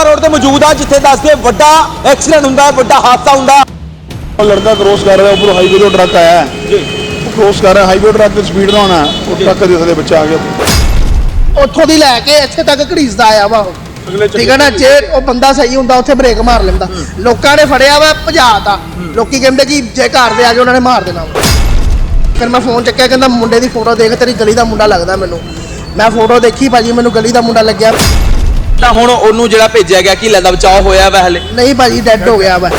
ਟਿੱਬਾ road ਤੇ ਮੌਜੂਦ ਆ ਜਿੱਥੇ ਦੱਸਦੇ ਵੱਡਾ ਐਕਸੀਡੈਂਟ ਹੁੰਦਾ ਹੈ ਵੱਡਾ ਹਾਦਸਾ ਹੁੰਦਾ। ਉਹ ਲੜਕਾ ਕ੍ਰੋਸ ਕਰ ਰਿਹਾ ਉੱਪਰੋਂ ਹਾਈਵੇ ਤੋਂ ਟਰੱਕ ਆਇਆ। ਜੀ। ਉਹ ਕ੍ਰੋਸ ਕਰ ਰਿਹਾ ਹਾਈਵੇ ਟਰੱਕ ਦੀ ਸਪੀਡ ਦਾ ਹੋਣਾ ਉਹ ਟਰੱਕ ਦੇ ਥੱਲੇ ਬੱਚਾ ਆ ਗਿਆ। ਉੱਥੋਂ ਦੀ ਲੈ ਕੇ ਇੱਥੇ ਤੱਕ ਘੜੀਸਦਾ ਆਇਆ ਵਾ ਠੀਕ ਹੈ ਨਾ ਜੇ ਉਹ ਬੰਦਾ ਸਹੀ ਹੁੰਦਾ ਉੱਥੇ ਬ੍ਰੇਕ ਮਾਰ ਲੈਂਦਾ। ਲੋਕਾਂ ਨੇ ਫੜਿਆ ਵਾ ਭਜਾਤਾ ਲੋਕੀ ਕਹਿੰਦੇ ਕਿ ਜੇ ਘਰ ਦੇ ਆ ਕੇ ਉਹਨਾਂ ਨੇ ਮਾਰ ਦੇਣਾ। ਫਿਰ ਮੈਂ ਫੋਨ ਚੱਕਿਆ ਕਹਿੰਦਾ ਮੁੰਡੇ ਦੀ ਫੋਟੋ ਦੇਖ ਤੇਰੀ ਗਲੀ ਦਾ ਮੁੰਡਾ ਲੱਗਦਾ ਮੈਨੂੰ। ਮੈਂ ਫੋਟੋ ਦੇਖੀ ਭਾਜੀ ਮੈਨੂੰ ਗਲੀ ਦਾ ਮੁੰਡਾ ਲੱਗਿਆ। ਤਾਂ ਹੁਣ ਉਹਨੂੰ ਜਿਹੜਾ ਭੇਜਿਆ ਗਿਆ ਕੀ ਲੱਗਦਾ ਬਚਾਅ ਹੋਇਆ ਵਾ ਹਲੇ? ਨਹੀਂ ਭਾਜੀ ਡੈੱਡ ਹੋ ਗਿਆ ਵਾ।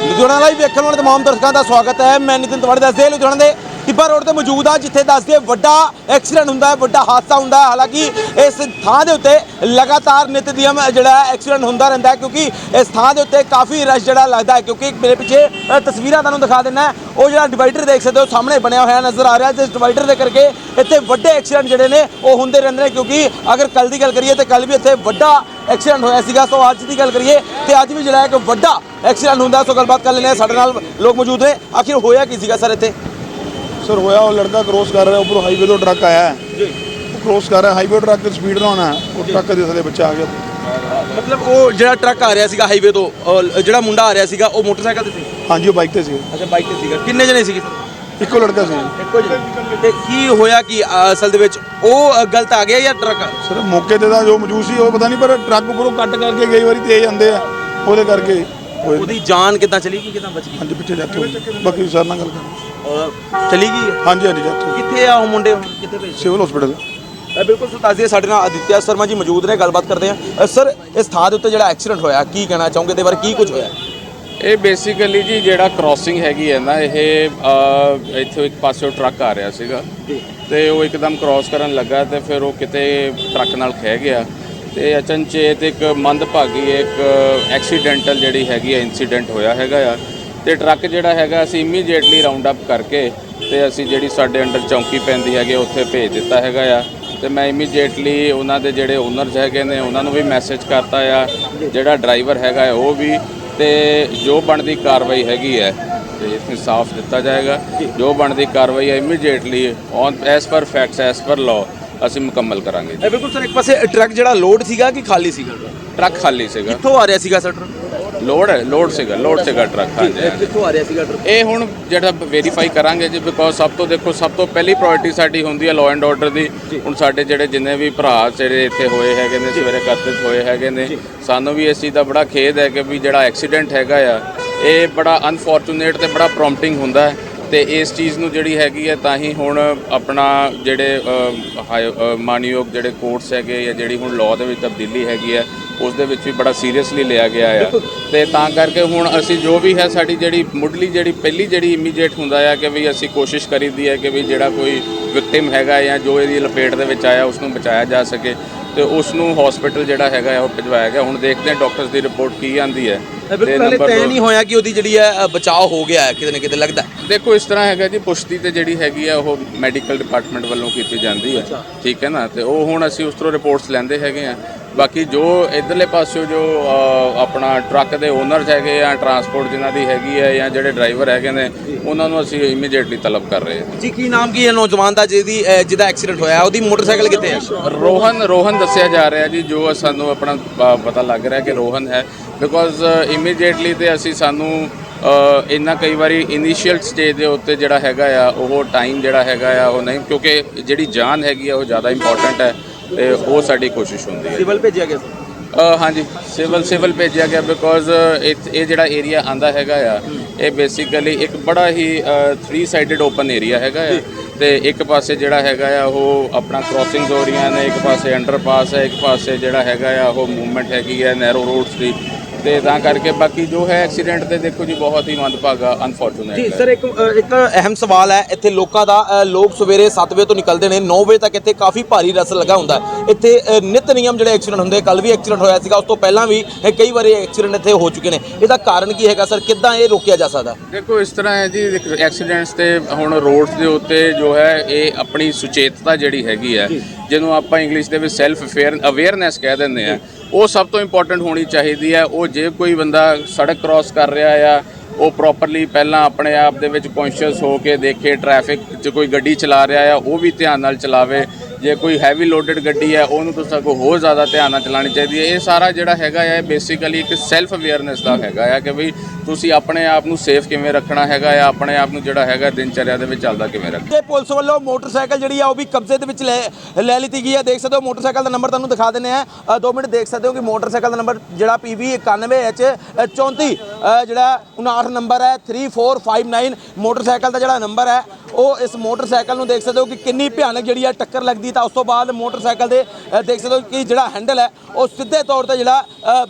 ਲੁਧਿਆਣਾ ਲਾਈਵ ਵੇਖਣ ਵਾਲੇ ਤਮਾਮ ਦਰਸ਼ਕਾਂ ਦਾ ਸਵਾਗਤ ਹੈ। ਮੈਂ ਨਿਤਿਨ ਤਵਾੜੀ ਦੱਸਦੇ ਲੁਧਿਆਣਾ ਦੇ ਟਿੱਬਾ ਰੋਡ ਤੇ ਮੌਜੂਦ ਆ, ਜਿੱਥੇ ਦੱਸਦੇ ਵੱਡਾ ਐਕਸੀਡੈਂਟ ਹੁੰਦਾ ਹੈ, ਵੱਡਾ ਹਾਦਸਾ ਹੁੰਦਾ ਹੈ। ਹਾਲਾਂਕਿ ਇਸ ਥਾਂ ਦੇ ਉੱਤੇ ਲਗਾਤਾਰ ਨਿਤ ਦਿਨ ਜਿਹੜਾ ਐਕਸੀਡੈਂਟ ਹੁੰਦਾ ਰਹਿੰਦਾ ਹੈ, ਕਿਉਂਕਿ ਇਸ ਥਾਂ ਦੇ ਉੱਤੇ ਕਾਫੀ ਰਸ਼ ਜਿਹੜਾ ਲੱਗਦਾ ਹੈ, ਕਿਉਂਕਿ ਮੇਰੇ ਪਿੱਛੇ ਤਸਵੀਰਾਂ ਤੁਹਾਨੂੰ ਦਿਖਾ ਦਿੰਦਾ ਉਹ ਜਿਹੜਾ ਡਿਵਾਈਡਰ ਦੇਖ ਸਕਦੇ ਹੋ, ਸਾਹਮਣੇ ਬਣਿਆ ਹੋਇਆ ਨਜ਼ਰ ਆ ਰਿਹਾ ਜਿਸ ਡਿਵਾਈਡਰ ਦੇ ਕਰਕੇ ਇੱਥੇ ਵੱਡੇ ਐਕਸੀਡੈਂਟ ਜਿਹੜੇ ਨੇ, ਉਹ ਹੁੰਦੇ ਰਹਿੰਦੇ ਨੇ, ਕਿਉਂਕਿ ਅਗਰ ਕੱਲ ਦੀ ਗੱਲ ਕਰੀਏ, ਤੇ ਕੱਲ ਵੀ ਇੱਥੇ ਵੱਡਾ ਐਕਸੀਡੈਂਟ ਹੋਇਆ ਸੀਗਾ। ਸੋ ਅੱਜ ਦੀ ਗੱਲ ਕਰੀਏ, ਤੇ ਅੱਜ ਵੀ ਜਿਹੜਾ ਇੱਕ ਵੱਡਾ ਐਕਸੀਡੈਂਟ ਹੁੰਦਾ ਸੋ ਗੱਲਬਾਤ ਕਰ ਲੈਂਦੇ ਹਾਂ। ਸਾਡੇ ਨਾਲ ਲੋਕ ਮੌਜੂਦ ਨੇ। ਆਖਿਰ ਹੋਇਆ ਕੀ ਸੀਗਾ ਸਰ ਇੱਥੇ? ਸਰ ਹੋਇਆ ਉਹ ਲੜਕਾ ਕ੍ਰੋਸ ਕਰ ਰਿਹਾ ਉੱਪਰੋਂ ਹਾਈਵੇ ਤੋਂ ਟਰੱਕ ਆਇਆ। ਜੀ। ਉਹ ਕ੍ਰੋਸ ਕਰ ਰਿਹਾ ਹਾਈਵੇ ਟਰੱਕ ਦੀ ਸਪੀਡ ਦਾ ਹੋਣਾ ਉਹ ਟਰੱਕ ਦੇ ਥੱਲੇ ਬੱਚਾ ਆ ਗਿਆ। ਮਤਲਬ ਉਹ ਜਿਹੜਾ ਟਰੱਕ ਆ ਰਿਹਾ ਸੀਗਾ ਹਾਈਵੇ ਤੋਂ ਉਹ ਜਿਹੜਾ ਮੁੰਡਾ ਆ ਰਿਹਾ ਸੀਗਾ ਉਹ ਮੋਟਰਸਾਈਕਲ ਤੇ ਸੀ? ਹਾਂਜੀ ਉਹ ਬਾਈਕ ਤੇ ਸੀ ਅੱਛਾ ਬਾਈਕ ਤੇ ਸੀਗਾ। ਕਿੰਨੇ ਜਣੇ ਸੀਗੇ? ਇੱਕੋ ਲੜਕਾ ਸੀ। ਇੱਕੋ ਜਣੇ ਤੇ ਕੀ ਹੋਇਆ ਕਿ ਅਸਲ ਦੇ ਵਿੱਚ? ਉਹ ਅ, ਗਲਤ ਆ ਗਿਆ ਜਾਂ ਟਰੱਕ ਸਰ ਮੌਕੇ ਤੇ ਦਾ ਜੋ ਮੌਜੂਦ ਸੀ ਉਹ ਪਤਾ ਨਹੀਂ ਪਰ ਟਰੱਕ ਉੱਪਰੋਂ ਕੱਟ ਕਰਕੇ ਕਈ ਵਾਰੀ ਤੇਜ਼ ਆਉਂਦੇ ਆ ਉਹਦੇ ਕਰਕੇ ਹੋਏ। ਉਹਦੀ ਜਾਨ ਕਿੱਦਾਂ ਚਲੀ ਗਈ ਕਿੱਦਾਂ ਬਚ ਗਈ? ਹਾਂਜੀ ਪਿੱਛੇ ਜਾ ਕੇ ਬਾਕੀ ਸਰ ਨਾਲ ਗੱਲ ਕਰਾਂਗੇ ਚਲੀ ਗਈ ਹੈ। ਹਾਂਜੀ ਹਾਂਜੀ ਜਾ ਕਿੱਥੇ ਆ ਉਹ ਮੁੰਡੇ? ਹੁਣ ਕਿੱਥੇ ਭੇਜ? Civil hospital. ਅ, ਬਿਲਕੁਲ ਸੋ ਦੱਸ ਦਈਏ ਸਾਡੇ ਨਾਲ ਅਦਿੱਤਿਆ ਸ਼ਰਮਾ ਜੀ ਮੌਜੂਦ ਨੇ ਗੱਲਬਾਤ ਕਰਦੇ ਆ ਸਰ ਇਸ ਥਾਂ ਦੇ ਉੱਤੇ ਜਿਹੜਾ ਐਕਸੀਡੈਂਟ ਹੋਇਆ ਕੀ ਕਹਿਣਾ ਚਾਹੋਗੇ? ਤੇ ਬਾਰੇ ਕੀ ਕੁਝ ਹੋਇਆ? ਇਹ ਬੇਸਿਕਲੀ ਜੀ ਜਿਹੜਾ ਕ੍ਰਾਸਿੰਗ ਹੈਗੀ ਹੈ ਨਾ ਇਹ ਅ, ਇੱਥੋਂ ਇੱਕ ਪਾਸਿਓਂ ਟਰੱਕ ਆ ਰਿਹਾ ਸੀਗਾ। ਤੇ ਉਹ ਇੱਕਦਮ ਕ੍ਰਾਸ ਕਰਨ ਲੱਗਾ ਤੇ ਫਿਰ ਉਹ ਕਿਤੇ ਟਰੱਕ ਨਾਲ ਖਹਿ ਗਿਆ। ਤੇ ਅਚਨਚੇਤ ਇੱਕ ਮੰਦਭਾਗੀ ਇੱਕ ਐਕਸੀਡੈਂਟਲ ਜਿਹੜੀ ਹੈਗੀ ਹੈ ਇਨਸੀਡੈਂਟ ਹੋਇਆ ਹੈਗਾ ਆ। ਤੇ ਟਰੱਕ ਜਿਹੜਾ ਹੈਗਾ ਅਸੀਂ ਇਮੀਡੀਏਟਲੀ ਰਾਉਂਡ ਅਪ ਕਰਕੇ ਤੇ ਅਸੀਂ ਜਿਹੜੀ ਸਾਡੇ ਅੰਡਰ ਚੌਂਕੀ ਪੈਂਦੀ ਹੈਗੀ ਉੱਥੇ ਭੇਜ ਦਿੱਤਾ ਹੈਗਾ ਆ। ਤੇ ਮੈਂ ਇਮੀਡੀਏਟਲੀ ਉਹਨਾਂ ਦੇ ਜਿਹੜੇ ਓਨਰਸ ਹੈਗੇ ਨੇ ਉਹਨਾਂ ਨੂੰ ਵੀ ਮੈਸੇਜ ਕਰਤਾ ਆ ਜਿਹੜਾ ਡਰਾਈਵਰ ਹੈਗਾ ਉਹ ਵੀ। ਤੇ ਜੋ ਬਣਦੀ ਕਾਰਵਾਈ ਹੈਗੀ ਹੈ ਤੇ ਇਨਸਾਫ ਦਿੱਤਾ ਜਾਏਗਾ। ਜੋ ਬਣਦੀ ਕਾਰਵਾਈ ਹੈ immediately on as per facts as per law ਅਸੀਂ ਮੁਕੰਮਲ ਕਰਾਂਗੇ। ਬਿਲਕੁਲ ਸਰ ਇੱਕ ਪਾਸੇ ਟਰੱਕ ਜਿਹੜਾ ਲੋਡ ਸੀਗਾ ਕਿ ਖਾਲੀ ਸੀਗਾ? ਟਰੱਕ ਖਾਲੀ ਸੀਗਾ। ਕਿੱਥੋਂ ਆ ਰਿਹਾ ਸੀਗਾ ਸਰ? ਟਰੱਕ ਲੋਡ ਹੈ ਲੋਡ ਸੀਗਾ ਲੋਡ ਸੀਗਾ ਟਰੱਕ ਹਾਂਜੀ। ਕਿੱਥੋਂ ਆ ਰਿਹਾ ਸੀਗਾ ਟਰੱਕ ਇਹ ਹੁਣ ਜਿਹੜਾ ਵੈਰੀਫਾਈ ਕਰਾਂਗੇ ਜੀ ਬਿਕੋਜ਼ ਸਭ ਤੋਂ ਦੇਖੋ ਸਭ ਤੋਂ ਪਹਿਲੀ ਪ੍ਰਾਇੋਰਟੀ ਸਾਡੀ ਹੁੰਦੀ ਹੈ ਲਾਅ ਐਂਡ ਆਰਡਰ ਦੀ। ਹੁਣ ਸਾਡੇ ਜਿਹੜੇ ਜਿੰਨੇ ਵੀ ਭਰਾ ਜਿਹੜੇ ਇੱਥੇ ਹੋਏ ਹੈਗੇ ਨੇ ਸਵੇਰੇ ਕਤਲ ਹੋਏ ਹੈਗੇ ਨੇ ਸਾਨੂੰ ਵੀ ਇਸ ਚੀਜ਼ ਦਾ ਬੜਾ ਖੇਦ ਹੈ ਕਿ ਵੀ ਜਿਹੜਾ ਐਕਸੀਡੈਂਟ ਹੈਗਾ ਆ ਇਹ ਬੜਾ ਅਨਫੋਰਚੂਨੇਟ ਤੇ ਬੜਾ ਪ੍ਰੋਮਪਟਿੰਗ ਹੁੰਦਾ ਹੈ। ਤੇ ਇਸ ਚੀਜ਼ ਨੂੰ ਜਿਹੜੀ ਹੈਗੀ ਹੈ ਤਾਂ ਹੀ ਹੁਣ ਆਪਣਾ ਜਿਹੜੇ ਮਾਨਯੋਗ ਜਿਹੜੇ ਕੋਰਟਸ ਹੈਗੇ ਜਾਂ ਜਿਹੜੀ ਹੁਣ ਲਾਅ ਦੇ ਵਿੱਚ ਤਬਦੀਲੀ ਹੈਗੀ ਹੈ ਉਸ ਦੇ ਵਿੱਚ ਵੀ ਬੜਾ ਸੀਰੀਅਸਲੀ ਲਿਆ ਗਿਆ ਆ। ਤੇ ਤਾਂ ਕਰਕੇ ਹੁਣ ਅਸੀਂ ਜੋ ਵੀ ਹੈ ਸਾਡੀ ਜਿਹੜੀ ਮੁੱਢਲੀ ਜਿਹੜੀ ਪਹਿਲੀ ਜਿਹੜੀ ਇਮੀਡੀਏਟ ਹੁੰਦਾ ਆ ਕਿ ਵੀ ਅਸੀਂ ਕੋਸ਼ਿਸ਼ ਕਰੀਦੀ ਹੈ ਕਿ ਵੀ ਜਿਹੜਾ ਕੋਈ ਵਿਕਟਿਮ ਹੈਗਾ ਜਾਂ ਜੋ ਇਹਦੀ ਲਪੇਟ ਦੇ ਵਿੱਚ ਆਇਆ ਉਸ ਨੂੰ ਬਚਾਇਆ ਜਾ ਸਕੇ ਤੇ ਉਸ ਨੂੰ ਹਸਪੀਟਲ ਜਿਹੜਾ ਹੈਗਾ ਉਹ ਭਿਜਵਾਇਆ ਗਿਆ। ਹੁਣ ਦੇਖਦੇ ਹਾਂ ਡਾਕਟਰਸ ਦੀ ਰਿਪੋਰਟ ਕੀ ਆਂਦੀ ਹੈ। ਬਿਲਕੁਲ ਹਲੇ number ਤੈਅ ਨਹੀਂ ਹੋਇਆ ਕਿ ਉਹਦੀ ਜਿਹੜੀ ਹੈ ਬਚਾਅ ਹੋ ਗਿਆ ਹੈ ਕਿਤੇ ਨਾ ਕਿਤੇ ਲੱਗਦਾ। ਦੇਖੋ ਇਸ ਤਰ੍ਹਾਂ ਹੈਗਾ ਜੀ ਪੁਸ਼ਟੀ ਤੇ ਜਿਹੜੀ ਹੈਗੀ ਆ ਉਹ ਮੈਡੀਕਲ ਡਿਪਾਰਟਮੈਂਟ ਵੱਲੋਂ ਕੀਤੀ ਜਾਂਦੀ ਹੈ। ਠੀਕ ਹੈ ਨਾ? ਤੇ ਉਹ ਹੁਣ ਅਸੀਂ ਉਸ ਤੋਂ ਰਿਪੋਰਟਸ ਲੈਂਦੇ ਹੈਗੇ ਆ। ਬਾਕੀ ਜੋ ਇਧਰਲੇ ਪਾਸਿਓ ਜੋ ਆਪਣਾ ਟਰੱਕ ਦੇ ਓਨਰਸ ਹੈਗੇ ਆ ਟਰਾਂਸਪੋਰਟ ਜਿਨ੍ਹਾਂ ਦੀ ਹੈਗੀ ਹੈ ਜਾਂ ਜਿਹੜੇ ਡਰਾਈਵਰ ਹੈਗੇ ਨੇ ਉਹਨਾਂ ਨੂੰ ਅਸੀਂ ਇਮੀਡੀਏਟਲੀ ਤਲਬ ਕਰ ਰਹੇ ਹਾਂ। ਜੀ ਕੀ ਨਾਮ ਕੀ ਹੈ ਨੌਜਵਾਨ ਦਾ ਜਿਹਦੀ ਜਿਹਦਾ ਐਕਸੀਡੈਂਟ ਹੋਇਆ? ਉਹਦੀ ਮੋਟਰਸਾਈਕਲ ਕਿੱਥੇ ਹੈ ਰੋਹਨ ਰੋਹਨ ਦੱਸਿਆ ਜਾ ਰਿਹਾ ਜੀ ਜੋ ਸਾਨੂੰ ਆਪਣਾ ਪਤਾ ਲੱਗ ਰਿਹਾ ਕਿ ਰੋਹਨ ਹੈ। ਬਿਕੋਜ਼ ਇਮੀਡੀਏਟਲੀ ਤੇ ਅਸੀਂ ਸਾਨੂੰ ਇੰਨਾ ਕਈ ਵਾਰੀ ਇਨੀਸ਼ੀਅਲ ਸਟੇਜ ਦੇ ਉੱਤੇ ਜਿਹੜਾ ਹੈਗਾ ਆ ਉਹ ਟਾਈਮ ਜਿਹੜਾ ਹੈਗਾ ਆ ਉਹ ਨਹੀਂ ਕਿਉਂਕਿ ਜਿਹੜੀ ਜਾਨ ਹੈਗੀ ਆ ਉਹ ਜ਼ਿਆਦਾ ਇੰਪੋਰਟੈਂਟ ਹੈ। ਤੇ ਉਹ ਸਾਡੀ ਕੋਸ਼ਿਸ਼ ਹੁੰਦੀ ਹੈ। ਸਿਵਲ ਭੇਜਿਆ ਗਿਆ ਸੀ? ਅ, ਹਾਂਜੀ ਸਿਵਲ ਸਿਵਲ ਭੇਜਿਆ ਗਿਆ ਬਿਕੋਜ਼ ਇਹ ਜਿਹੜਾ ਏਰੀਆ ਆਂਦਾ ਹੈਗਾ ਆ ਇਹ ਬੇਸਿਕਲੀ ਇੱਕ ਬੜਾ ਹੀ 3 ਸਾਈਡਡ ਓਪਨ ਏਰੀਆ ਹੈਗਾ ਆ। ਤੇ ਇੱਕ ਪਾਸੇ ਜਿਹੜਾ ਹੈਗਾ ਆ ਉਹ ਆਪਣਾ ਕ੍ਰਾਸਿੰਗਸ ਹੋ ਰਹੀਆਂ ਨੇ ਇੱਕ ਪਾਸੇ ਅੰਡਰਪਾਸ ਹੈ ਇੱਕ ਪਾਸੇ ਜਿਹੜਾ ਹੈਗਾ ਆ ਉਹ ਮੂਵਮੈਂਟ ਹੈਗੀ ਹੈ ਨੈਰੋ ਰੋਡਸ ਦੀ। ਤੇ ਤਾਂ ਕਰਕੇ ਬਾਕੀ ਜੋ ਹੈ ਐਕਸੀਡੈਂਟ ਤੇ ਦੇਖੋ ਜੀ ਬਹੁਤ ਹੀ ਮੰਦਭਾਗਾ ਜੀ ਅਨਫੋਰਚੂਨੇਟ ਸਰ ਇੱਕ ਇੱਕ ਅਹਿਮ ਸਵਾਲ ਹੈ ਇੱਥੇ ਲੋਕਾਂ ਦਾ ਅ, ਲੋਕ ਸਵੇਰੇ 7 ਵਜੇ ਤੋਂ ਨਿਕਲਦੇ ਨੇ 9 ਵਜੇ ਤੱਕ ਇੱਥੇ ਕਾਫੀ ਭਾਰੀ ਰਸ ਲੱਗਾ ਹੁੰਦਾ ਹੈ। ਇੱਥੇ ਅ, ਨਿਤ ਨਿਯਮ ਜਿਹੜੇ ਐਕਸੀਡੈਂਟ ਹੁੰਦੇ ਕੱਲ ਵੀ ਐਕਸੀਡੈਂਟ ਹੋਇਆ ਸੀਗਾ ਉਸ ਤੋਂ ਪਹਿਲਾਂ ਵੀ ਇਹ ਕਈ ਵਾਰੀ ਐਕਸੀਡੈਂਟ ਇੱਥੇ ਹੋ ਚੁੱਕੇ ਨੇ। ਇਹਦਾ ਕਾਰਨ ਕੀ ਹੈਗਾ ਸਰ? ਕਿੱਦਾਂ ਇਹ ਰੋਕਿਆ ਜਾ ਸਕਦਾ? ਦੇਖੋ ਇਸ ਤਰ੍ਹਾਂ ਹੈ ਜੀ ਐਕਸੀਡੈਂਟਸ ਤੇ ਹੁਣ ਰੋਡਸ ਦੇ ਉੱਤੇ ਜੋ ਹੈ ਇਹ ਆਪਣੀ ਸੁਚੇਤਤਾ ਜਿਹੜੀ ਹੈਗੀ ਹੈ ਜਿਹਨੂੰ ਆਪਾਂ ਇੰਗਲਿਸ਼ ਦੇ ਵਿੱਚ ਸੈਲਫ ਅਵੇਅਰਨੈਸ ਕਹਿ ਦਿੰਦੇ ਆ ਉਹ ਸਭ ਤੋਂ ਇੰਪੋਰਟੈਂਟ ਹੋਣੀ ਚਾਹੀਦੀ ਹੈ। ਉਹ ਜੇ ਕੋਈ ਬੰਦਾ ਸੜਕ ਕ੍ਰਾਸ ਕਰ ਰਿਹਾ ਆ, ਉਹ ਪ੍ਰੋਪਰਲੀ ਪਹਿਲਾਂ ਆਪਣੇ ਆਪ ਦੇ ਵਿੱਚ ਕੌਨਸ਼ੀਅਸ ਹੋ ਕੇ ਦੇਖੇ ਟ੍ਰੈਫਿਕ 'ਚ ਕੋਈ ਗੱਡੀ ਚਲਾ ਰਿਹਾ ਆ, ਉਹ ਵੀ ਧਿਆਨ ਨਾਲ ਚਲਾਵੇ। ਜੇ ਕੋਈ ਹੈਵੀ ਲੋਡਡ ਗੱਡੀ ਹੈ ਉਹਨੂੰ ਤੁਸੀਂ ਸਗੋਂ ਹੋਰ ਜ਼ਿਆਦਾ ਧਿਆਨ ਨਾਲ ਚਲਾਉਣੀ ਚਾਹੀਦੀ ਹੈ। ਇਹ ਸਾਰਾ ਜਿਹੜਾ ਹੈਗਾ ਹੈ ਬੇਸਿਕਲੀ ਇੱਕ ਸੈਲਫ ਅਵੇਅਰਨੈਸ ਦਾ ਹੈਗਾ ਹੈ ਕਿ ਵੀ ਤੁਸੀਂ ਆਪਣੇ ਆਪ ਨੂੰ ਸੇਫ ਕਿਵੇਂ ਰੱਖਣਾ ਹੈਗਾ ਹੈ ਆਪਣੇ ਆਪ ਨੂੰ ਜਿਹੜਾ ਹੈਗਾ ਦਿਨਚਰਿਆ ਦੇ ਵਿੱਚ ਚੱਲਦਾ ਕਿਵੇਂ ਰੱਖਣਾ। ਤੇ ਪੁਲਿਸ ਵੱਲੋਂ ਮੋਟਰਸਾਈਕਲ ਜਿਹੜੀ ਆ ਉਹ ਵੀ ਕਬਜ਼ੇ ਦੇ ਵਿੱਚ ਲੈ ਲੈ ਲਿੱਤੀ ਗਈ ਹੈ। ਦੇਖ ਸਕਦੇ ਹੋ ਮੋਟਰਸਾਈਕਲ ਦਾ ਨੰਬਰ ਤੁਹਾਨੂੰ ਦਿਖਾ ਦਿੰਦੇ ਆ 2 ਮਿੰਟ ਦੇਖ ਸਕਦੇ ਹੋ ਕਿ ਮੋਟਰਸਾਈਕਲ ਦਾ ਨੰਬਰ ਜਿਹੜਾ PV 91H 34 ਅ, ਜਿਹੜਾ 59 ਨੰਬਰ ਹੈ 3459 ਮੋਟਰਸਾਈਕਲ ਦਾ ਜਿਹੜਾ ਨੰਬਰ ਹੈ ਉਹ ਇਸ ਮੋਟਰਸਾਈਕਲ ਨੂੰ ਦੇਖ ਸਕਦੇ ਹੋ ਕਿ ਕਿੰਨੀ ਭਿਆਨਕ ਜਿਹੜੀ ਹੈ ਟੱਕਰ ਲੱਗਦੀ ਤਾਂ ਉਸ ਤੋਂ ਬਾਅਦ ਮੋਟਰਸਾਈਕਲ ਦੇ ਦੇਖ ਸਕਦੇ ਹੋ ਕਿ ਜਿਹੜਾ ਹੈਂਡਲ ਹੈ, ਉਹ ਸਿੱਧੇ ਤੌਰ ਤੇ ਜਿਹੜਾ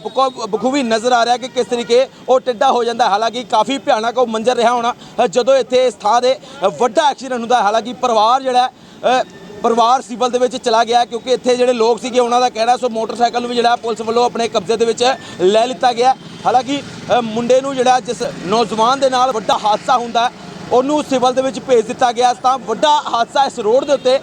ਬਖੂ- ਬਖੂਬੀ ਨਜ਼ਰ ਆ ਰਿਹਾ ਕਿ ਕਿਸ ਤਰੀਕੇ ਉਹ ਟਿੱਡਾ ਹੋ ਜਾਂਦਾ ਹਾਲਾਂਕਿ ਕਾਫੀ ਭਿਆਨਕ ਉਹ ਮੰਜ਼ਰ ਰਿਹਾ ਹੋਣਾ ਜਦੋਂ ਇੱਥੇ ਇਸ ਥਾਂ ਦੇ ਵੱਡਾ ਐਕਸੀਡੈਂਟ ਹੁੰਦਾ ਹਾਲਾਂਕਿ ਪਰਿਵਾਰ ਜਿਹੜਾ ਪਰਿਵਾਰ ਸਿਵਲ ਦੇ ਵਿੱਚ ਚਲਾ ਗਿਆ ਕਿਉਂਕਿ ਇੱਥੇ ਜਿਹੜੇ ਲੋਕ ਸੀਗੇ ਉਹਨਾਂ ਦਾ ਕਹਿਣਾ ਸੋ ਮੋਟਰਸਾਈਕਲ ਨੂੰ ਵੀ ਜਿਹੜਾ ਪੁਲਿਸ ਵੱਲੋਂ ਆਪਣੇ ਕਬਜ਼ੇ ਦੇ ਵਿੱਚ ਲੈ ਲਿੱਤਾ ਗਿਆ ਹਾਲਾਂਕਿ ਮੁੰਡੇ ਨੂੰ ਜਿਹੜਾ ਜਿਸ ਨੌਜਵਾਨ ਦੇ ਨਾਲ ਵੱਡਾ ਹਾਦਸਾ ਹੁੰਦਾ ਉਹਨੂੰ ਸਿਵਲ ਦੇ ਵਿੱਚ ਭੇਜ ਦਿੱਤਾ ਗਿਆ ਤਾਂ ਵੱਡਾ ਹਾਦਸਾ ਇਸ ਰੋਡ ਦੇ ਉੱਤੇ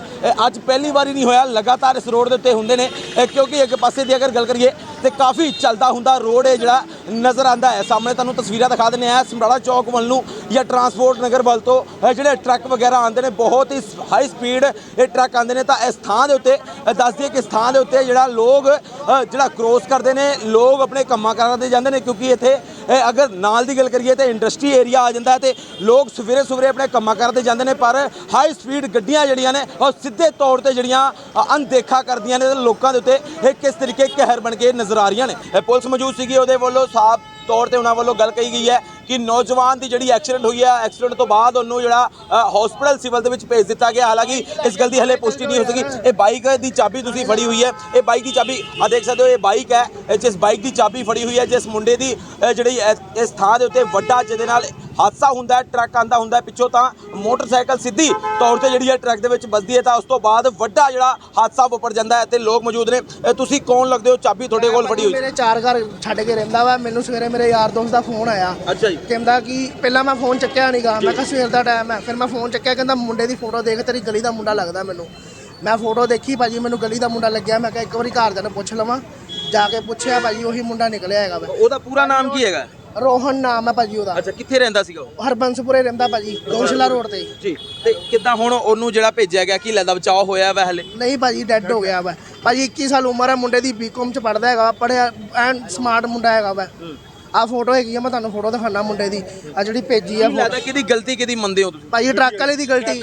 ਅੱਜ ਪਹਿਲੀ ਵਾਰੀ ਨਹੀਂ ਹੋਇਆ ਲਗਾਤਾਰ ਇਸ ਰੋਡ ਦੇ ਉੱਤੇ ਹੁੰਦੇ ਨੇ। ਕਿਉਂਕਿ ਇੱਕ ਪਾਸੇ ਦੀ ਅਗਰ ਗੱਲ ਕਰੀਏ ਤੇ ਕਾਫੀ ਚੱਲਦਾ ਹੁੰਦਾ ਰੋਡ ਹੈ ਜਿਹੜਾ ਨਜ਼ਰ ਆਂਦਾ ਹੈ। ਸਾਹਮਣੇ ਤੁਹਾਨੂੰ ਤਸਵੀਰਾਂ ਦਿਖਾ ਦਿੰਦੇ ਆ ਸਮਰਾਲਾ ਚੌਕ ਵੱਲ ਨੂੰ ਜਾਂ ਟਰਾਂਸਪੋਰਟ ਨਗਰ ਵੱਲ ਤੋਂ ਜਿਹੜੇ ਟਰੱਕ ਵਗੈਰਾ ਆਉਂਦੇ ਨੇ ਬਹੁਤ ਹੀ ਹਾਈ ਸਪੀਡ ਇਹ ਟਰੱਕ ਆਉਂਦੇ ਨੇ। ਤਾਂ ਇਸ ਥਾਂ ਦੇ ਉੱਤੇ ਅ, ਦੱਸ ਦਈਏ ਕਿ ਇਸ ਥਾਂ ਦੇ ਉੱਤੇ ਜਿਹੜਾ ਲੋਕ ਜਿਹੜਾ ਕ੍ਰੋਸ ਕਰਦੇ ਨੇ ਲੋਕ ਆਪਣੇ ਕੰਮਾਂ ਕਾਰਾਂ ਤੇ ਜਾਂਦੇ ਨੇ ਕਿਉਂਕਿ ਇੱਥੇ ਅਗਰ ਨਾਲ ਦੀ ਗੱਲ ਕਰੀਏ ਤੇ ਇੰਡਸਟਰੀ ਏਰੀਆ ਆ ਜਾਂਦਾ ਹੈ ਤੇ ਲੋਕ ਸਵੇਰੇ ਸਵੇਰੇ ਆਪਣੇ ਕੰਮਾਂ ਕਰਦੇ ਜਾਂਦੇ ਨੇ ਪਰ ਹਾਈ ਸਪੀਡ ਗੱਡੀਆਂ ਜਿਹੜੀਆਂ ਨੇ ਉਹ ਸਿੱਧੇ ਤੌਰ ਤੇ ਜਿਹੜੀਆਂ ਅ, ਅਣਦੇਖਾ ਕਰਦੀਆਂ ਨੇ ਤੇ ਲੋਕਾਂ ਦੇ ਉੱਤੇ ਇਹ ਕਿਸ ਤਰੀਕੇ ਕਹਿਰ ਬਣ ਕੇ ਨਜ਼ਰ ਆ ਰਹੀਆਂ ਨੇ। ਇਹ ਪੁਲਿਸ ਮੌਜੂਦ ਸੀਗੀ ਉਹਦੇ ਵੱਲੋਂ ਸਾਫ਼ ਤੌਰ ਤੇ ਉਹਨਾਂ ਵੱਲੋਂ ਗੱਲ ਕਹੀ ਗਈ ਹੈ ਕਿ ਨੌਜਵਾਨ ਦੀ ਜਿਹੜੀ ਐਕਸੀਡੈਂਟ ਹੋਈ ਹੈ ਐਕਸੀਡੈਂਟ ਤੋਂ ਬਾਅਦ ਉਹਨੂੰ ਜਿਹੜਾ ਹਸਪੀਟਲ ਸਿਵਲ ਦੇ ਵਿੱਚ ਭੇਜ ਦਿੱਤਾ ਗਿਆ। ਹਾਲਾਂਕਿ ਇਸ ਗੱਲ ਦੀ ਹਲੇ ਪੁਸ਼ਟੀ ਨਹੀਂ ਹੋ ਸਕੀ। ਇਹ ਬਾਈਕ ਦੀ ਚਾਬੀ ਤੁਸੀਂ ਫੜੀ ਹੋਈ ਹੈ। ਇਹ ਬਾਈਕ ਦੀ ਚਾਬੀ ਆ ਦੇਖ ਸਕਦੇ ਹੋ, ਇਹ ਬਾਈਕ ਹੈ। ਜਿਸ ਬਾਈਕ ਦੀ ਚਾਬੀ ਫੜੀ ਹੋਈ ਹੈ, ਜਿਸ ਮੁੰਡੇ ਦੀ ਜਿਹੜੀ ਇਸ ਥਾਂ ਦੇ ਉੱਤੇ ਵੱਡਾ, ਜਿਹਦੇ ਨਾਲ ਹਾਦਸਾ ਹੁੰਦਾ ਹੈ ਟਰੱਕ ਆਂਦਾ ਹੁੰਦਾ ਹੈ ਪਿੱਛੋਂ ਤਾਂ ਮੋਟਰਸਾਈਕਲ ਸਿੱਧੀ ਤੌਰ ਤੇ ਜਿਹੜੀ ਹੈ ਟਰੱਕ ਦੇ ਵਿੱਚ ਵੱਜਦੀ ਹੈ ਤਾਂ ਉਸ ਤੋਂ ਬਾਅਦ ਵੱਡਾ ਜਿਹੜਾ ਹਾਦਸਾ ਵਾਪਰ ਜਾਂਦਾ ਹੈ ਤੇ ਲੋਕ ਮੌਜੂਦ ਨੇ। ਤੁਸੀਂ ਕੌਣ ਲੱਗਦੇ ਹੋ? ਚਾਬੀ ਤੁਹਾਡੇ ਕੋਲ ਫੜੀ ਹੋਈ ਮੇਰੇ ਚਾਰ ਘਰ ਛੱਡ ਕੇ ਰਹਿੰਦਾ ਵਾ। ਮੈਨੂੰ ਸਵੇਰੇ ਮੇਰੇ ਯਾਰ ਦੋਸਤ ਦਾ ਫੋਨ ਆਇਆ। ਅੱਛਾ ਜੀ। ਕਹਿੰਦਾ ਕਿ ਪਹਿਲਾਂ ਮੈਂ ਫੋਨ ਚੱਕਿਆ ਨਹੀਂਗਾ ਮੈਂ ਕਿਹਾ ਸਵੇਰ ਦਾ ਟਾਈਮ ਹੈ। ਫਿਰ ਮੈਂ ਫੋਨ ਚੱਕਿਆ। ਕਹਿੰਦਾ ਮੁੰਡੇ ਦੀ ਫੋਟੋ ਦੇਖ ਤੇਰੀ ਗਲੀ ਦਾ ਮੁੰਡਾ ਲੱਗਦਾ ਮੈਨੂੰ। ਮੈਂ ਫੋਟੋ ਦੇਖੀ ਭਾਜੀ ਮੈਨੂੰ ਗਲੀ ਦਾ ਮੁੰਡਾ ਲੱਗਿਆ। ਮੈਂ ਕਿਹਾ ਇੱਕ ਵਾਰੀ ਘਰਦਿਆਂ ਨੂੰ ਪੁੱਛ ਲਵਾਂ। ਜਾ ਕੇ ਪੁੱਛਿਆ ਭਾਜੀ ਉਹੀ ਮੁੰਡਾ ਨਿਕਲਿਆ ਹੈਗਾ ਵਾ। ਉਹਦਾ ਪੂਰਾ ਨਾਮ ਕੀ ਹੈਗਾ? ਰੋਹਨ ਨਾਮ ਹੈ ਭਾਜੀ ਉਹਦਾ। ਅੱਛਾ ਕਿੱਥੇ ਰਹਿੰਦਾ ਸੀਗਾ ਉਹ? ਹਰਬੰਸਪੁਰੇ ਰਹਿੰਦਾ ਭਾਜੀ ਗੋਸ਼ਲਾ ਰੋਡ ਤੇ। ਜੀ ਤੇ ਕਿੱਦਾਂ ਹੁਣ ਉਹਨੂੰ ਜਿਹੜਾ ਭੇਜਿਆ ਗਿਆ ਕੀ ਲੱਗਦਾ ਬਚਾਅ ਹੋਇਆ ਵਾ ਹਲੇ? ਨਹੀਂ ਭਾਜੀ ਡੈੱਡ ਹੋ ਗਿਆ ਵਾ। ਭਾਜੀ 21 ਸਾਲ ਉਮਰ ਹੈ ਮੁੰਡੇ ਦੀ ਬੀਕਾਮ ਚ ਪੜਦਾ ਹੈਗਾ ਪੜਿਆ ਐਨ ਸਮਾਰਟ ਮੁੰਡਾ ਹੈਗਾ ਵਾ। ਆ ਫੋਟੋ ਹੈਗੀ ਆ ਮੈਂ ਤੁਹਾਨੂੰ ਫੋਟੋ ਦਿਖਾਣਾ ਮੁੰਡੇ ਦੀ। ਆ ਜਿਹੜੀ ਭੇਜੀ ਆ ਲੱਗਦਾ ਕਿਹਦੀ ਗਲਤੀ ਕਿਹਦੀ ਮੰਨਦੇ ਹੋ ਤੁਸੀਂ? ਭਾਜੀ ਟਰੱਕ ਵਾਲੇ ਦੀ ਗਲਤੀ।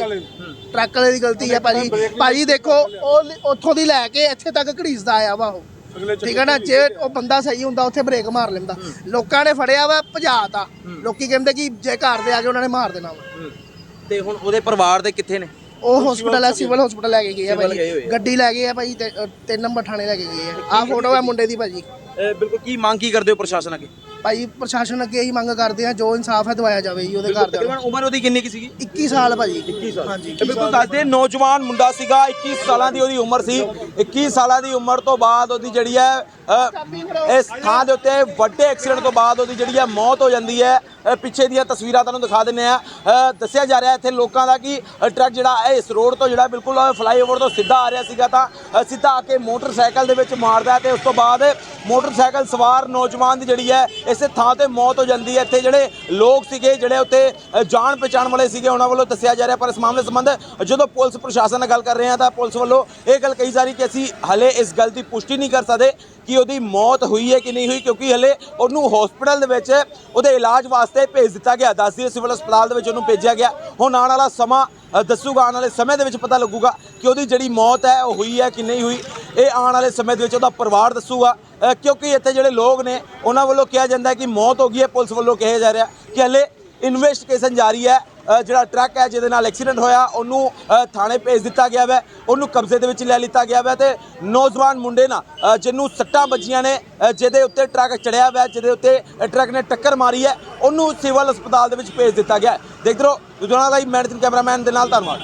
ਟਰੱਕ ਵਾਲੇ ਦੀ। ਗਲਤੀ ਹੈ ਭਾਜੀ। ਭਾਜੀ ਦੇਖੋ ਉਹ ਉੱਥੋਂ ਦੀ ਲੈ ਕੇ ਇੱਥੇ ਤੱਕ ਘੜੀਸਦਾ ਆਇਆ ਵਾ ਉਹ। ਠੀਕ ਹੈ ਨਾ ਜੇ ਉਹ ਬੰਦਾ ਸਹੀ ਹੁੰਦਾ ਉੱਥੇ ਬ੍ਰੇਕ ਮਾਰ ਲੈਂਦਾ। ਲੋਕਾਂ ਨੇ ਫੜਿਆ ਵਾ ਭਜਾਤਾ। ਲੋਕੀ ਕਹਿੰਦੇ ਕਿ ਜੇ ਘਰ ਦੇ ਆ ਕੇ ਉਹਨਾਂ ਨੇ ਮਾਰ ਦੇਣਾ ਵਾ। ਤੇ ਹੁਣ ਉਹਦੇ ਪਰਿਵਾਰ ਦੇ ਕਿੱਥੇ ਨੇ? ਉਹ ਹਸਪੀਟਲ ਹੈ ਸਿਵਲ ਹਸਪੀਟਲ ਲੈ ਕੇ ਗਏ ਆ ਗਏ ਆ। ਗੱਡੀ ਲੈ ਗਏ ਆ ਤੇ ਅ, ਤਿੰਨ ਨੰਬਰ ਥਾਣੇ ਲੈ ਕੇ ਗਏ ਆ। ਆਹ ਫੋਟੋ ਹੈ ਮੁੰਡੇ ਦੀ ਭਾਜੀ। ਇਹ ਬਿਲਕੁਲ ਕੀ ਮੰਗ ਕੀ ਕਰਦੇ ਹੋ ਪ੍ਰਸ਼ਾਸਨ ਅੱਗੇ? ਭਾਜੀ ਪ੍ਰਸ਼ਾਸਨ ਅੱਗੇ ਇਹੀ ਮੰਗ ਕਰਦੇ ਆ ਜੋ ਇਨਸਾਫ ਹੈ ਦਵਾਇਆ ਜਾਵੇ ਜੀ ਉਹਦੇ ਘਰ ਦੇ ਤਕਰੀਬਨ ਉਮਰ ਉਹਦੀ ਕਿੰਨੀ ਕੀ ਸੀਗੀ? 21 ਸਾਲ ਭਾਜੀ। 21 ਸਾਲ। ਹਾਂਜੀ ਤੇ ਬਿਲਕੁਲ ਦੱਸਦੇ ਨੌਜਵਾਨ ਮੁੰਡਾ ਸੀਗਾ 21 ਸਾਲਾਂ ਦੀ ਉਹਦੀ ਉਮਰ ਸੀ। 21 ਸਾਲਾਂ ਦੀ ਉਮਰ ਤੋਂ ਬਾਅਦ ਉਹਦੀ ਜਿਹੜੀ ਹੈ ਇਸ ਥਾਂ ਦੇ ਉੱਤੇ ਵੱਡੇ ਐਕਸੀਡੈਂਟ ਤੋਂ ਬਾਅਦ ਉਹਦੀ ਜਿਹੜੀ ਹੈ ਮੌਤ ਹੋ ਜਾਂਦੀ ਹੈ। ਪਿੱਛੇ ਦੀਆਂ ਤਸਵੀਰਾਂ ਤੁਹਾਨੂੰ ਦਿਖਾ ਦਿੰਨੇ ਆ ਦੱਸਿਆ ਜਾ ਰਿਹਾ ਇੱਥੇ ਲੋਕਾਂ ਦਾ ਕਿ ਟਰੱਕ ਜਿਹੜਾ ਹੈ ਇਸ ਰੋਡ ਤੋਂ ਜਿਹੜਾ ਬਿਲਕੁਲ ਫਲਾਈਓਵਰ ਤੋਂ ਸਿੱਧਾ ਆ ਰਿਹਾ ਸੀਗਾ ਤਾਂ ਸਿੱਧਾ ਆ ਕੇ ਮੋਟਰਸਾਈਕਲ ਦੇ ਵਿੱਚ ਮਾਰਦਾ ਤੇ ਉਸ ਤੋਂ ਬਾਅਦ ਮੋਟਰਸਾਈਕਲ ਸਵਾਰ ਨੌਜਵਾਨ ਦੀ ਜਿਹੜੀ ਹੈ ਇਸੇ ਥਾਂ ਤੇ ਮੌਤ ਹੋ ਜਾਂਦੀ ਹੈ। ਇੱਥੇ ਜਿਹੜੇ ਲੋਕ ਸੀਗੇ, ਜਿਹੜੇ ਉੱਥੇ ਜਾਣ ਪਛਾਣ ਵਾਲੇ ਸੀਗੇ, ਉਹਨਾਂ ਵੱਲੋਂ ਦੱਸਿਆ ਜਾ ਰਿਹਾ। ਪਰ ਇਸ ਮਾਮਲੇ ਸੰਬੰਧ ਜਦੋਂ ਪੁਲਿਸ ਪ੍ਰਸ਼ਾਸਨ ਨਾਲ ਗੱਲ ਕਰ ਰਹੇ ਹਾਂ ਤਾਂ ਪੁਲਿਸ ਵੱਲੋਂ ਇਹ ਗੱਲ ਕਹੀ ਜਾ ਰਹੀ ਕਿ ਅਸੀਂ ਹਲੇ ਇਸ ਗੱਲ ਦੀ ਪੁਸ਼ਟੀ ਨਹੀਂ ਕਰ ਸਕਦੇ ਕਿ ਉਹਦੀ ਮੌਤ ਹੋਈ ਹੈ ਕਿ ਨਹੀਂ ਹੋਈ, ਕਿਉਂਕਿ ਹਲੇ ਉਹਨੂੰ ਹਸਪੀਟਲ ਦੇ ਵਿੱਚ ਉਹਦੇ ਇਲਾਜ ਵਾਸਤੇ ਭੇਜ ਦਿੱਤਾ ਗਿਆ। ਦੱਸਦੀ ਸਿਵਲ ਹਸਪਤਾਲ ਦੇ ਵਿੱਚ ਉਹਨੂੰ ਭੇਜਿਆ ਗਿਆ। ਹੁਣ ਆਉਣ ਵਾਲਾ ਸਮਾਂ ਦੱਸੂਗਾ ਆਉਣ ਵਾਲੇ ਸਮੇਂ ਦੇ ਵਿੱਚ ਪਤਾ ਲੱਗੂਗਾ ਕਿ ਉਹਦੀ ਜਿਹੜੀ ਮੌਤ ਹੈ, ਉਹ ਹੋਈ ਹੈ ਕਿ ਨਹੀਂ ਹੋਈ। ਇਹ ਆਉਣ ਵਾਲੇ ਸਮੇਂ ਦੇ ਵਿੱਚ ਉਹਦਾ ਪਰਿਵਾਰ ਦੱਸੂਗਾ। ਕਿਉਂਕਿ ਇੱਥੇ ਜਿਹੜੇ ਲੋਕ ਨੇ, ਉਹਨਾਂ ਵੱਲੋਂ ਕਿਹਾ ਜਾਂਦਾ ਕਿ ਮੌਤ ਹੋ ਗਈ ਹੈ, ਪੁਲਿਸ ਵੱਲੋਂ ਕਿਹਾ ਜਾ ਰਿਹਾ ਕਿ ਹਲੇ ਇਨਵੈਸਟੀਗੇਸ਼ਨ ਜਾਰੀ ਹੈ। ਜਿਹੜਾ ਟਰੱਕ ਹੈ ਜਿਹਦੇ ਨਾਲ ਐਕਸੀਡੈਂਟ ਹੋਇਆ, ਉਹਨੂੰ ਥਾਣੇ ਭੇਜ ਦਿੱਤਾ ਗਿਆ ਵੈ। ਉਹਨੂੰ ਕਬਜ਼ੇ ਦੇ ਵਿੱਚ ਲੈ ਲਿੱਤਾ ਗਿਆ ਵੈ ਤੇ ਨੌਜਵਾਨ ਮੁੰਡੇ ਨਾਲ ਜਿਹਨੂੰ ਸੱਟਾਂ ਵੱਜੀਆਂ ਨੇ ਜਿਹਦੇ ਉੱਤੇ ਟਰੱਕ ਚੜਿਆ ਵੈ, ਜਿਹਦੇ ਉੱਤੇ ਟਰੱਕ ਨੇ ਟੱਕਰ ਮਾਰੀ ਹੈ, ਉਹਨੂੰ ਸਿਵਲ ਹਸਪਤਾਲ ਦੇ ਵਿੱਚ ਭੇਜ ਦਿੱਤਾ ਗਿਆ ਹੈ। ਦੇਖਦੇ ਰਹੋ, ਲੁਧਿਆਣਾ ਲਾਈਵ ਮੈਨੇਜਿੰਗ ਕੈਮਰਾਮੈਨ ਦੇ ਨਾਲ ਧੰਨਵਾਦ।